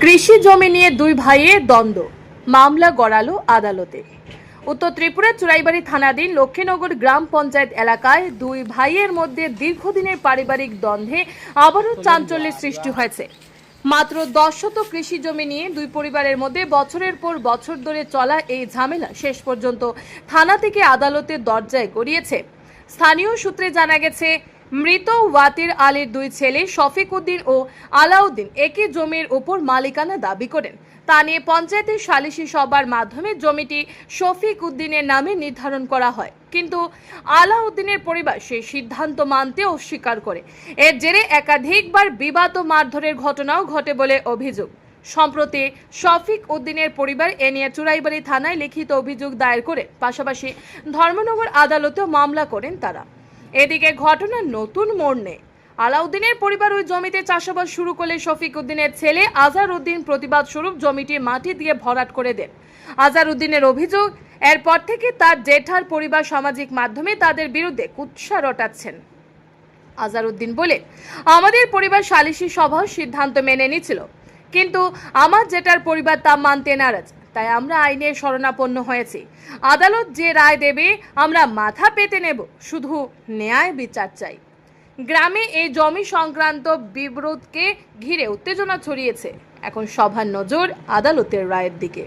কৃষি জমি নিয়ে দুই ভাইয়ের দ্বন্দ্ব। মামলা গড়ালো আদালতে। উত্তর ত্রিপুরা চুরাইবাড়ি থানাধীন লক্ষ্মীনগর গ্রাম পঞ্চায়েত এলাকায় দুই ভাইয়ের মধ্যে দীর্ঘদিনের পারিবারিক দ্বন্দ্বে আবারও চাঞ্চল্যের সৃষ্টি হয়েছে। মাত্র দশ শত কৃষি জমি নিয়ে দুই পরিবারের মধ্যে বছরের পর বছর ধরে চলা এই ঝামেলা শেষ পর্যন্ত থানা থেকে আদালতের দরজায় গড়িয়েছে। স্থানীয় সূত্রে জানা গেছে মৃত ওয়াতির আলীর দুই ছেলে শফিক উদ্দিন ও আলাউদ্দিন একই জমির উপর মালিকানা দাবি করেন। তা নিয়ে পঞ্চায়েতের সালিশি সভার মাধ্যমে জমিটি শফিক উদ্দিনের নামে নির্ধারণ করা হয়। কিন্তু আলাউদ্দিনের পরিবার সেই সিদ্ধান্ত মানতে অস্বীকার করে। এর জেরে একাধিকবার বিবাদ ও মারধরের ঘটনাও ঘটে বলে অভিযোগ। সম্প্রতি শফিক উদ্দিনের পরিবার এ নিয়ে চুরাইবাড়ি থানায় লিখিত অভিযোগ দায়ের করে পাশাপাশি ধর্মনগর আদালতেও মামলা করেন তারা। এদিকে ঘটনার নতুন মোড় নেই আলাউদ্দিনের পরিবার ওই জমিতে চাষাবাদ শুরু করলে শফিক উদ্দিনের ছেলে আজহার উদ্দিন প্রতিবাদ স্বরূপ জমিটি মাটি দিয়ে ভরাট করে দেন। আজহার উদ্দিনের অভিযোগ, এরপর থেকে তার জেঠার পরিবার সামাজিক মাধ্যমে তাদের বিরুদ্ধে কুৎসা রটাচ্ছেন। আজারউদ্দিন বলে আমাদের পরিবার সালিশি সভা সিদ্ধান্ত মেনে নিয়েছিল, কিন্তু আমার যেটার পরিবার তা মানতে নারাজ। তাই আমরা আইনের শরণাপন্ন হয়েছি। আদালত যে রায় দেবে, আমরা মাথা পেতে নেব, শুধু ন্যায় বিচার চাই। গ্রামে এই জমি সংক্রান্ত বিব্রতকে ঘিরে উত্তেজনা ছড়িয়েছে। এখন সভার নজর আদালতের রায়ের দিকে।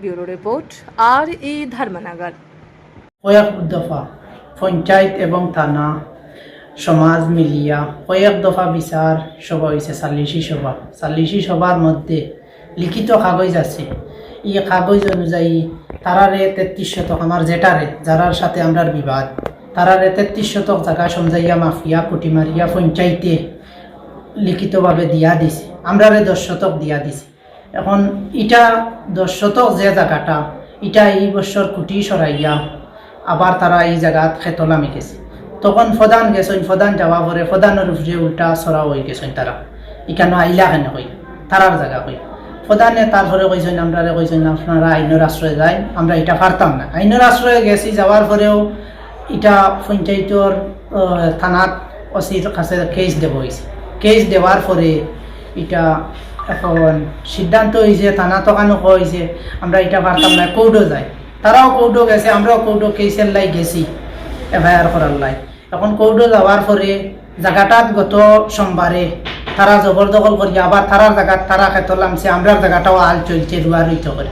ব্যুরো রিপোর্ট, আর ই ধর্মনগর। কয়েক দফা পঞ্চায়েত এবং থানা, সমাজ মিলিয়া কয়েক দফা বিচার সভা হয়েছে সালিশি সভা। সালিশি সভার মধ্যে লিখিত কাগজ আছে। এই কাগজ অনুযায়ী তারারে তেত্রিশ শতক, আমার জেটারে যারার সাথে আমরার বিবাদ। তারারে তেত্রিশ শতক জায়গা সমজাইয়া মাফিয়া কুটিমারিয়া পঞ্চায়েতে লিখিতভাবে দিয়া দিছে। আমরারে দশ শতক দিয়া দিছে। এখন ইটা দশ শতক যে জায়গাটা, ইটা এই বছর কুটি সরাইয়া আবার তারা এই জায়গাত খেতলা মিকেছে তখন ফদান গেছেন ফদান যাওয়া পরে ফদানের উপরে উল্টা সরা হয়ে গেছেন তারা। ইকানো আইলা কেন কই তারার জায়গা কই ফদানে তারপরে কইছেন আমরা কইছেন আপনারা আইনের আশ্রয়ে যাই আমরা এটা পারতাম না। আইনের আশ্রয়ে গেছি, যাওয়ার পরেও এটা পঞ্চায়েতর থানাত অসির কাছে কেস দেব হয়েছে কেস দেওয়ার পরে এটা এখন সিদ্ধান্ত হয়েছে থানা তকানো হয়েছে আমরা এটা পারতাম না, কৌটো যাই তারাও কৌটো গেছে, আমরাও কৌটো কেসের লাই গেছি এফআইআর করার লাই। এখন কৌটো যাওয়ার পরে জায়গাটাত গত সোমবারে তারা জবরদখল করি, আবার তারার জায়গাত তারা খেতলামছে আমরার জায়গাটাও আল চলছে রুয়া রুইত করে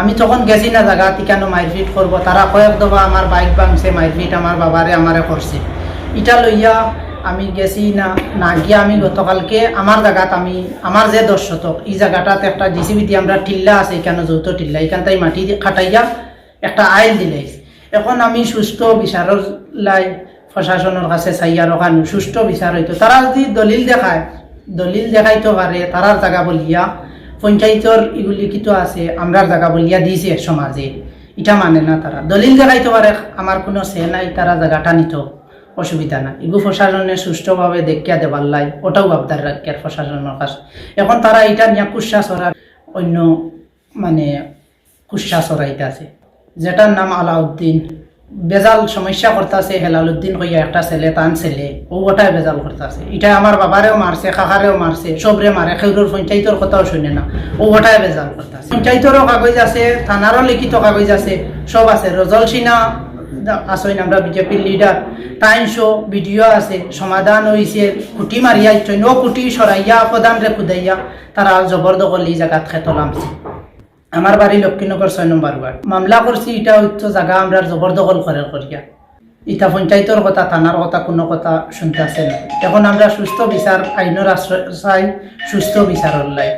আমি তখন গেছি না জায়গা কেন মারপিট করব তারা কয়েক দফা আমার বাইক ভাঙছে মারপিট আমার বাবারে আমারে করছে ইটা লইয়া আমি গেছি না না গিয়া আমি গতকালকে আমার জায়গাত আমি আমার যে দশ শতক এই জায়গাটাতে একটা জিসিবি দিয়ে আমরা টিল্লা আছে এখানে যৌথ টিল্লা এখান তাই মাটি খাটাইয়া একটা আইল দিলে। এখন আমি সুস্থ বিচারের লাই প্রশাসনের কাছে চাইয়া রখান সুস্থ বিচার হইতো তারা যদি দলিল দেখায় দলিল দেখাইতে পারে, তারার জায়গা বলিয়া, পঞ্চায়েতর এগুলি কিতো আছে, আমরার জায়গা বলিয়া দিয়েছে সমাজে। এটা মানে না তারা। দলিল দেখাইতে পারে, আমার কোনো সে নাই, তারা জায়গাটা নিত। অসুবিধা না এগু প্রশাসনে সুষ্ঠুভাবে দেখিয়া দেবার লাই, ওটাও আবদার রাখিয়ার প্রশাসনের কাছে। এখন তারা এটা নিয়ে কুৎসা সরার অন্য মানে কুৎসা সরাইতে আছে যেটার নাম আলাউদ্দিন। বেজাল সমস্যা করতেছে হেলালুদ্দিন কইয়া একটা ছেলে, তান ছেলে, ও ওটাই বেজাল করতেছে। এটা আমার বাবারেও মারছে কাকারেও মারছে সবরে মারে খেউরের পঞ্চায়েতর কথাও শুনে না। ও ওটাই বেজাল করতেছে। পঞ্চায়েতরও কাগজ আছে থানারও লিখিত কাগজ আছে সব আছে। রজল সিনহা আসইন আমরা বিজেপির লিডার টাইমশো ভিডিও আছে, সমাধান হয়েছে কুটি মারিয়া ও কুটি সরাইয়া প্রধান রে কুদাইয়া তারা জবরদখল এই জায়গাত খেতলামছে। আমার বাড়ি লক্ষ্মীনগর ছয় নম্বর ওয়ার্ড মামলা করছি ইটা উচ্চ জায়গা আমরা জবরদখল করে করিয়া ইটা পঞ্চায়েতর কথা থানার কথা, কোনো কথা শুনতে আসে না এখন আমরা সুস্থ বিচার আইনের আশ্রয় চাই সুস্থ বিচারের লাই